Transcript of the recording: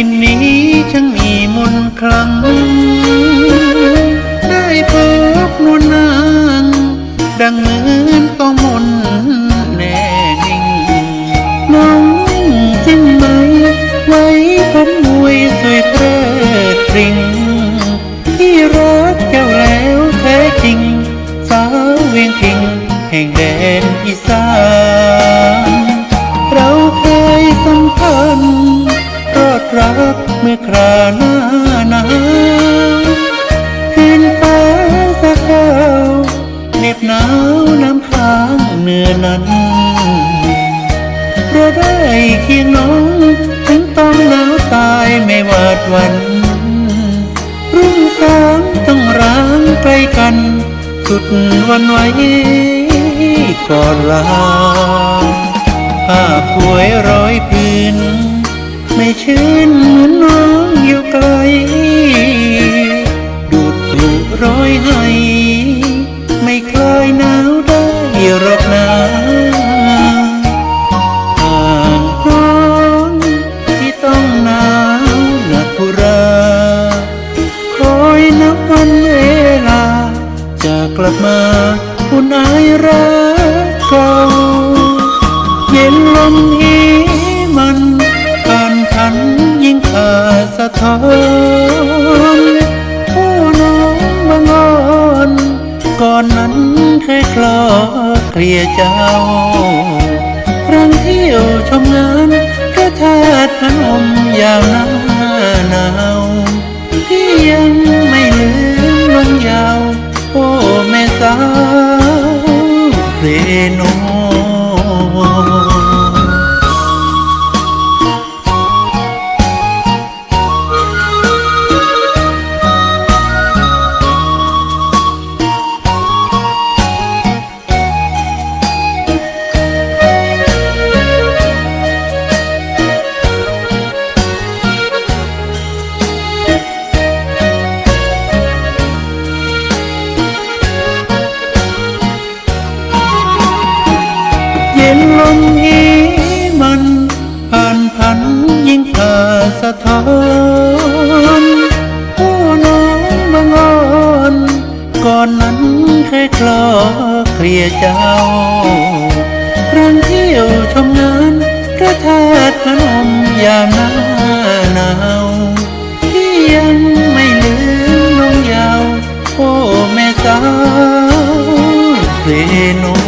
ดินนี้ช่างมีมนคลัง ได้พบนวลนาง ดังเหมือนต้องมนแน่นิ่งน้องสิ้นไหมไว้ผมมวยสวยเพลิดพริ้งที่รักเจ้าแล้วแท้จริง สาวเวียงพิง แห่งแดนอีสาน รักเมื่อคราหน้าหนาวคืนฟ้าสะเทาเหน็บหนาวน้ำค้างเนื้อนั้นเราได้เคียงน้อง ถึงต้องหนาวตายไม่หวาดวันรุ่งสางต้องร้างใกลกัน สุดวันไหวก่อนลาผ้าป่วยร้อยพื้น ไม่ชื้นเหมือนน้องอยู่ไกลดูดดุร้อยให้ไม่คลายหนาวได้หรอกนะห่างร้อนที่ต้องหนาวหนักพุราคอยนับวันเวลา จะกลับมาอุ่นอายรักเก่าเย็นลมอี นพันยิ่งขาดสะท้อนผู้น้องบางอ่อนก่อนนั้นเคยคลอเคลียเจ้าครั้งเที่ยวชมงานพระธาตุพนมยามหน้าหนาวที่ยังไม่ลืมลงยาว โอ้แม่สาวเพลนเถานโอ้น้องมางอนก่อนนั้นเคยคลอเคลียเจ้าครังเที่ยวชมงานพระธาตุพนมยามหน้าหนาวที่ยังไม่ลืมน้องยาว โอ้แม่สาวเรนู